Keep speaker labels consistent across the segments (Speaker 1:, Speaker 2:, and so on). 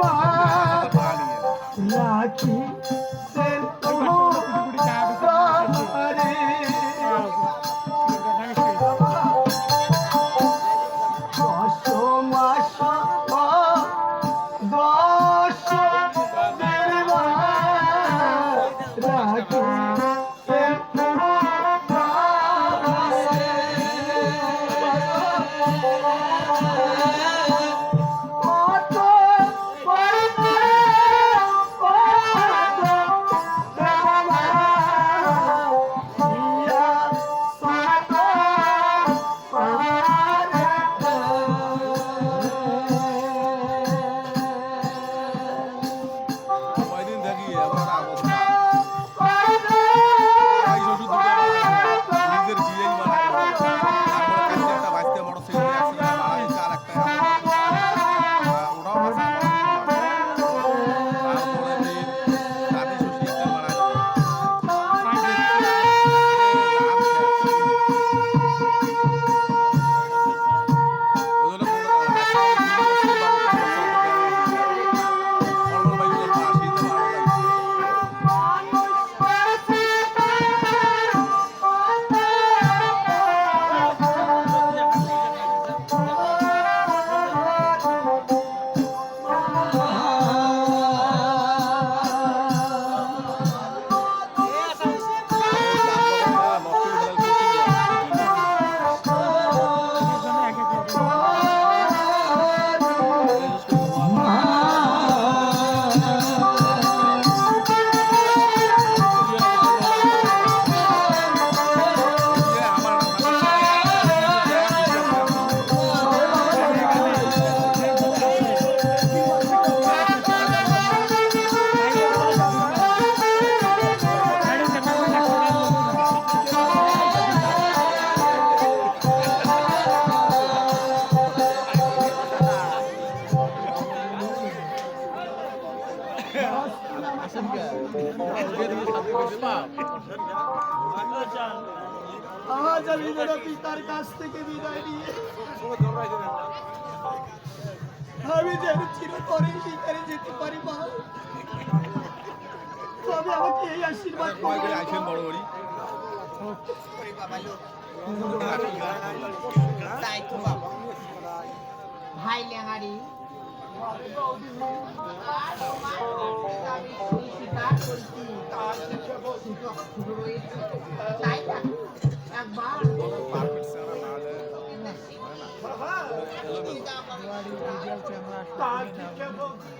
Speaker 1: মা রাখি আশীর্বাদ
Speaker 2: আইসেন বড় বড়ি
Speaker 3: ভাই লেঙারি একবার
Speaker 1: তার
Speaker 2: ঠিক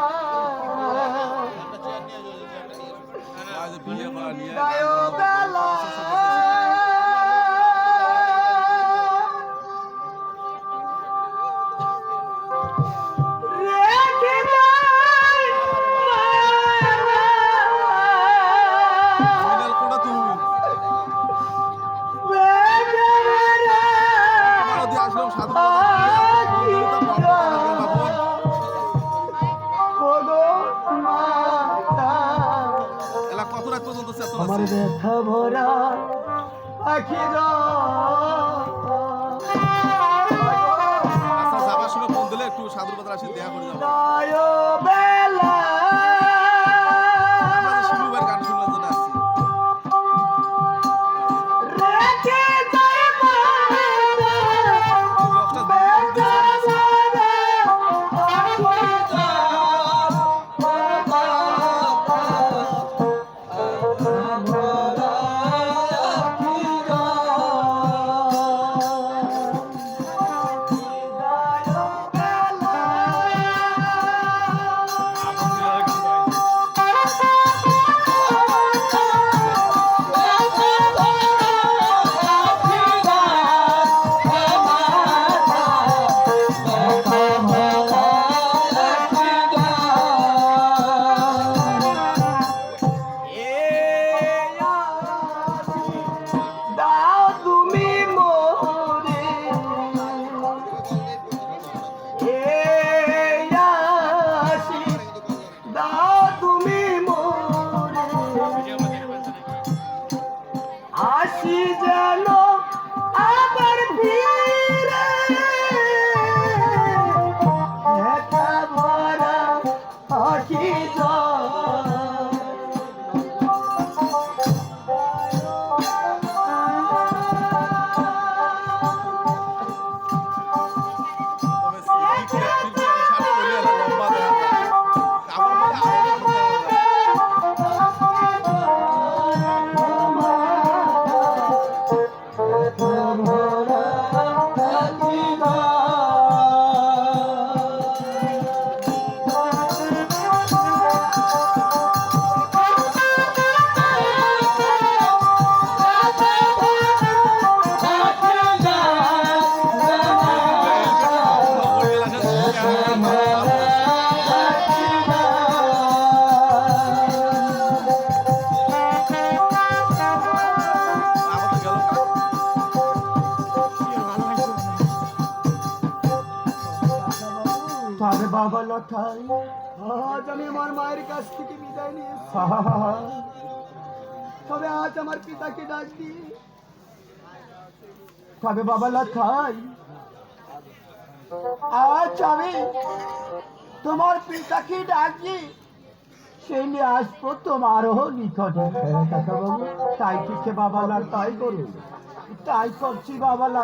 Speaker 2: 你你
Speaker 1: 咋又
Speaker 2: 变了
Speaker 1: আমার ব্যথা ভরা আখি
Speaker 2: আচ্ছা, আচ্ছা যাবার সময় ফোন দিলে একটু দেখা করে
Speaker 3: বাবা আজ আমি আমার মায়ের কাছ থেকে বিদায় নিয়েছি তবে আজ আমার পিতাকে ডাক তবে বাবা লঠাই আজ আমি তোমার পিতাকে ডাক দিয়ে সে নিয়ে আসব তোমারও নিকটে। তাই ঠিক বাবা লঠাই করুন তাই করছি বাবা
Speaker 2: না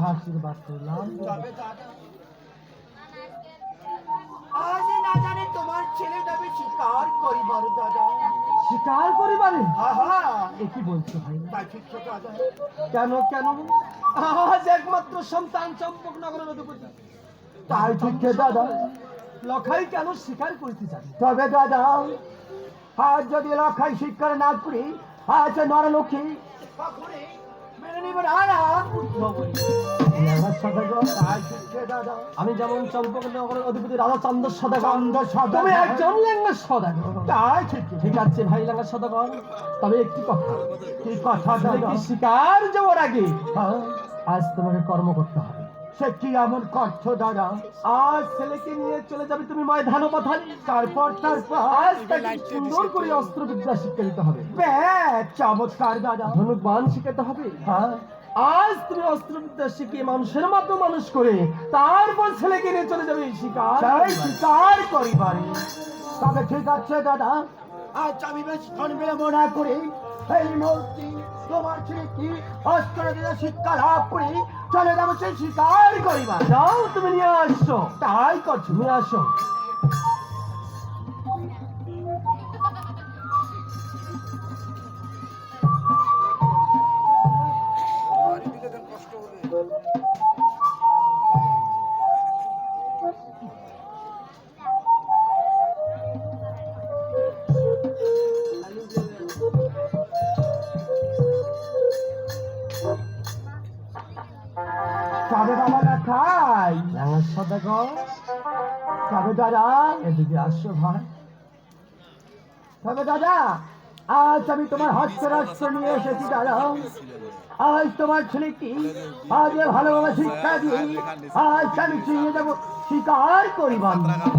Speaker 3: আশীর্বাদ করলাম আজ না জানে তোমার ছেলে যাবে শিকার করিবার দাদা। শিকার করিবারে আহা। এ কি বলছো ভাই? কেন কেন? আজ একমাত্র সন্তান চম্পক নগরের অধিপতি। তাই ঠিক দাদা? লখাই কেন স্বীকার করিতে চান তবে দাদা আজ যদি লখাই স্বীকার না করি আজ নরলক্ষ্মী। আমি যেমন চম্পকনগরের অধিপতি রাজা চন্দ্র সদাগর। তুমি একজন লেঙ্গা সদাগর। তাই ঠিক। ঠিক আছে ভাই লেঙ্গা সদাগর তবে একটি কথা। কি কথা শিকার যাওয়ার আগে? আজ তোমাকে কর্ম করতে হবে। সে কি এমন দাদা? আজ ছেলেকে নিয়ে চলে যাবে তুমি ময়দান পাথানি তারপর সুন্দর করে অস্ত্রবিদ্যা শিক্ষা দিতে হবে চমৎকার দাদা। শিখাতে হবে? হ্যাঁ। আজ তুমি অস্ত্রবিদ্যা শিখিয়ে মানুষের মতো মানুষ করে তারপর ছেলেকে নিয়ে চলে যাবে শিকার। শিকার করিবারে। তবে ঠিক আছে দাদা। আজ আমি বেশ বিলম্ব না করে এই মুহূর্তে তোমার ছেলে কি অস্ত্র দিয়ে শিক্ষা লাভ করে চলে যাব সেই শিকার করিবা যাও তুমি নিয়ে আসছো তাই করছ নিয়ে আসো। সদাগর, তবে দাদা, এদিকে আসো ভাই। তবে দাদা, আজ আমি তোমার হস্ত রাষ্ট্র নিয়ে এসেছি, দাদা। আজ তোমার ছেলে কি আজ ভালোভাবে শিক্ষা দিয়ে আজ আমি চিনিয়ে দেবো, স্বীকার করিবার
Speaker 2: একটু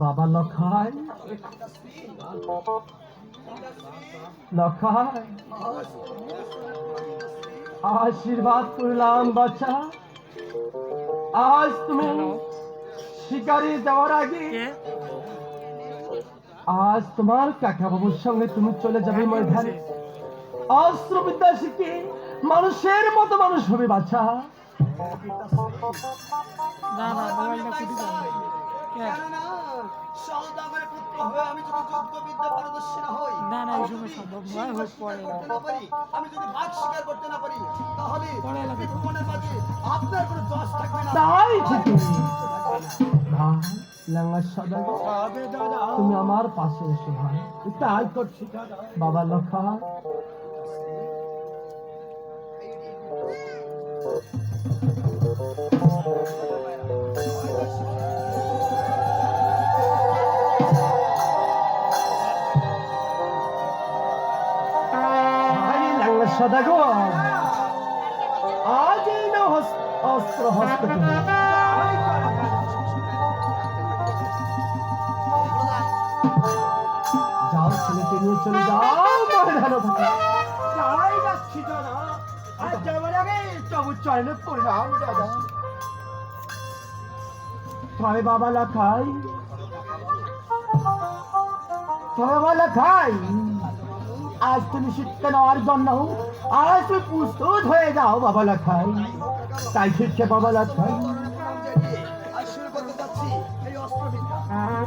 Speaker 3: বাবা লখাই লখাই আশীর্বাদ করলাম বাচ্চা আজ তুমি শিকারে যাওয়ার আগে আজ তোমার কাকা বাবুর সঙ্গে তুমি চলে যাবে ময়দানে। অস্ত্রবিদ্যা শিখে মানুষের মতো মানুষ হবে বাচ্চা
Speaker 4: না না
Speaker 3: কেননা সওদাগরের পুত্র হয়ে আমি যদি যোগ্য বিদ্যা পারদর্শী না হই
Speaker 4: না না এই সময় সম্ভব নয় হোক পরে
Speaker 3: করতে না। পারি আমি যদি বাঘ শিকার করতে না পারি তাহলে
Speaker 4: পরে
Speaker 3: মাঝে আপনার কোনো দশ থাকবে না। তাই ঠিক লাঙ্গা সদাগর তুমি আমার পাশে এসো ভাই। তাই করছি বাবা লক্ষা সদাগর। আজ এই অস্ত্র হস্তে যাও ছেলেকে নিয়ে চলে যাও থাকে
Speaker 5: তাই দাদা। তবু
Speaker 3: বাবা লাখাই। তবে বাবা লাখাই, আজ তুমি শিক্ষা নেওয়ার জন্য আজ তুই প্রস্তুত হয়ে যাও বাবা লাখাই তাই শিক্ষা বাবা লাখাই
Speaker 5: আর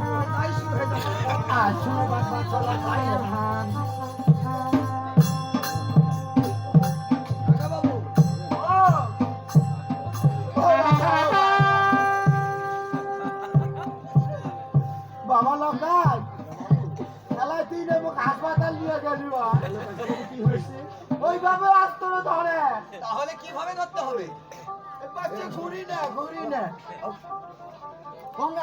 Speaker 5: কীভাবে ধরতে হবে?
Speaker 3: ঘুরি না ঘুরি না।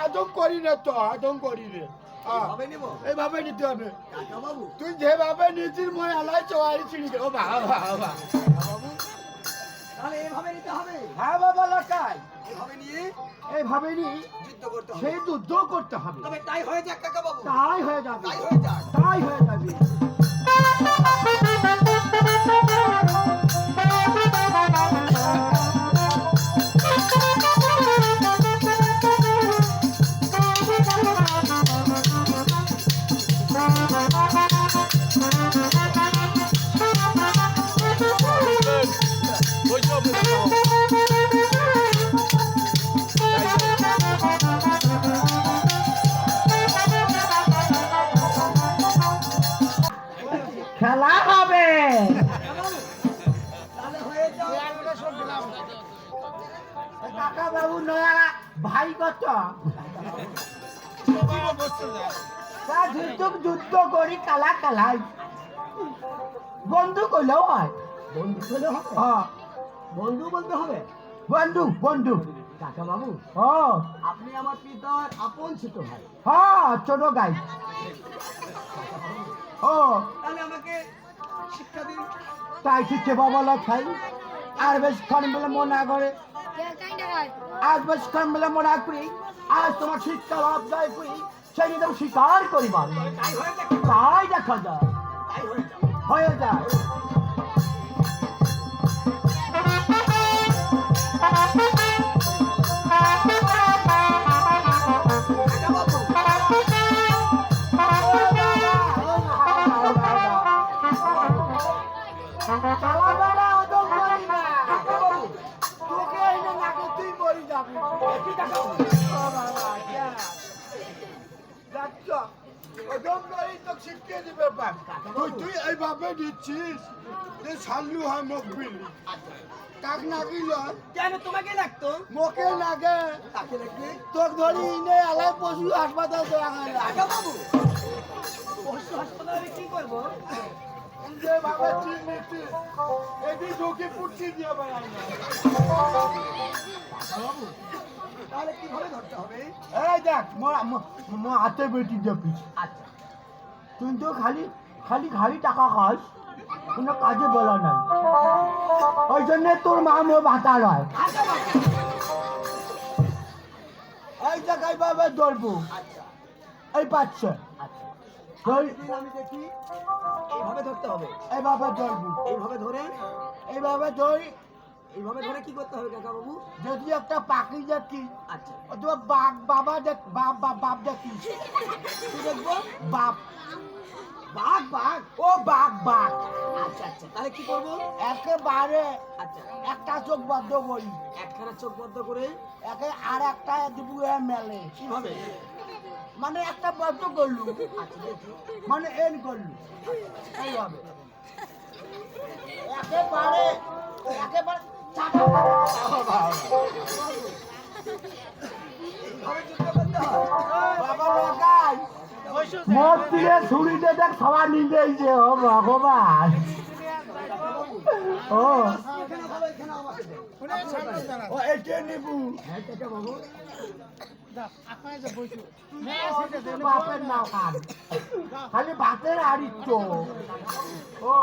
Speaker 6: আদম করি না তো আদম করি রে এইভাবে নিতে হবে। তুই যেভাবে মনে আলাই চোয়ারি ও বাবা বাবা
Speaker 5: তাহলে এভাবে নিতে হবে?
Speaker 3: হ্যাঁ বাবা লাখাই
Speaker 5: এভাবে নিয়ে
Speaker 3: এইভাবে নি
Speaker 5: যুদ্ধ করতে হবে।
Speaker 3: সেই যুদ্ধ করতে হবে।
Speaker 5: তবে তাই হয়ে যাক কাকা বাবু
Speaker 3: তাই হয়ে যাবে।
Speaker 5: তাই হয়ে যাক।
Speaker 3: তাই হয়ে যাবে। কাকা বাবু নয়া ভাই কত? তা যুদ্ধ যুদ্ধ করি কালা কালাই। বন্ধু কইলেও হয়।
Speaker 5: বন্ধু হলে হবে?
Speaker 3: হ্যাঁ।
Speaker 5: বন্ধু বলতে হবে?
Speaker 3: বন্ধু বন্ধু।
Speaker 5: কাকা বাবু
Speaker 3: ও
Speaker 5: আপনি আমার পিতার আপন ছোট ভাই।
Speaker 3: হ্যাঁ ছোট গাই। ও
Speaker 5: তাহলে আমাকে শিক্ষা দিন।
Speaker 3: তাই ঠিকছে বাবা খাই আর বেশ ক্ষণ বেলা মনে করে। আজ বেশ ক্ষণ বেলা মনে করি। আজ তোমার শিক্ষা অধ্যায় করি। সেই তুমি স্বীকার করিবার
Speaker 5: তাই
Speaker 3: দেখা যায়।
Speaker 5: হয়ে
Speaker 3: যায়।
Speaker 6: তুই তুই এইভাবে দিচ্ছিস যে সাল্লু হয় মুখ বিলি কাক নাগিল
Speaker 5: কেন তোমাকে লাগতো?
Speaker 6: মোকে লাগে।
Speaker 5: তাকে লাগবে?
Speaker 6: তোর ধরি ইনে আলাই পশু হাসপাতাল দেওয়া হয়
Speaker 5: কাকা বাবু পশু হাসপাতালে কি করব?
Speaker 6: যে বাবা চিনিছি এদি ঢুকে পুটছি দিয়ে বেড়াই না
Speaker 5: তাহলে কীভাবে ধরতে হবে?
Speaker 3: এই দেখ হাতে বেটি দেখিস।
Speaker 5: আচ্ছা।
Speaker 3: তুই তো খালি খালি খালি টাকা খাস কোনো কাজে বলা নাই। ওই জন্য তোর মা মো ভাতা
Speaker 5: কাকা
Speaker 3: এই জায়গায় বাবা ধরবো।
Speaker 5: আচ্ছা।
Speaker 3: এই পাচ্ছে।
Speaker 5: আচ্ছা। আমি দেখি এইভাবে ধরতে হবে।
Speaker 3: এই বাবা ধরবো।
Speaker 5: এইভাবে ধরে
Speaker 3: এইভাবে ধরি
Speaker 5: এইভাবে ধরে কি করতে হবে কাকা বাবু
Speaker 3: যদি একটা পাখি দেখি
Speaker 5: আচ্ছা।
Speaker 3: অথবা বাঘ বাবা দেখ বাপ বাপ বাপ দেখি।
Speaker 5: কি দেখব?
Speaker 3: বাপ।
Speaker 5: বাঘ বাঘ?
Speaker 3: ও বাঘ বাঘ।
Speaker 5: আচ্ছা আচ্ছা। তাহলে কি করব?
Speaker 3: একেবারে
Speaker 5: আচ্ছা।
Speaker 3: একটা চোখ বদ্ধ করি।
Speaker 5: একখানা চোখ বন্ধ করে?
Speaker 3: একে আর একটা দিবুয়ে মেলে।
Speaker 5: কীভাবে?
Speaker 3: মানে একটা বদ্ধ করলু।
Speaker 5: আচ্ছা
Speaker 3: মানে এন করলু। এইভাবে একেবারে একেবারে দিয়ে ছুরিতে দেখ সবার নিবেছে ও ভগবান। ও।
Speaker 5: এখানে ভালো এখানে আমাকে দেন
Speaker 7: ও এটা নিবু।
Speaker 3: হ্যাঁ বাবু।
Speaker 4: যে
Speaker 3: বাপের নাম আর খালি ভাতের তো ও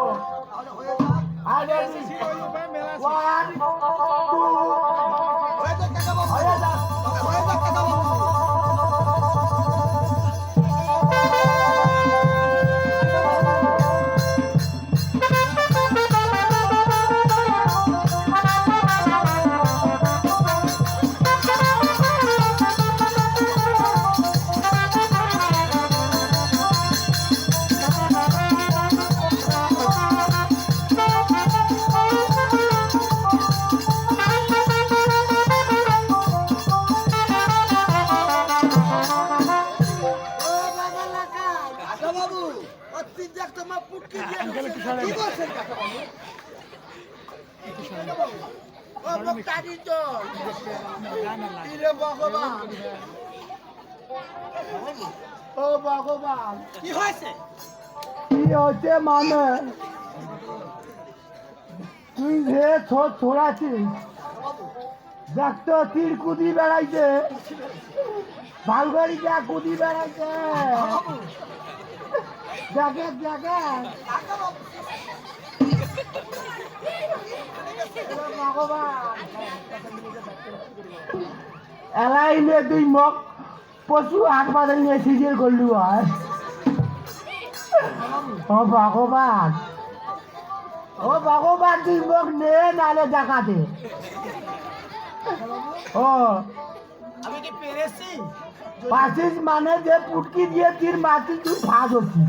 Speaker 3: আরে ওয়ান টু হয়ে যা ও ভগবান
Speaker 5: কি হয়েছে?
Speaker 3: কি হচ্ছে মানে তুই যে ছোট ছড়াছিস দেখ তো তীর কুদি বেড়াইছে ভালগাড়ি যা কুদি বেড়াইছে দেখে দেখে এলাইলে তুই মোক পশু হাসপাতাল নিয়ে সিজিল করলু হয় ও ভগবান। ও ভগবান তুই মোক নে নালে দেখাতে। ও।
Speaker 5: আমি কি পেরেছি?
Speaker 3: মানে যে পুটকি দিয়ে তীর মাটি তুই ফাঁস হচ্ছিস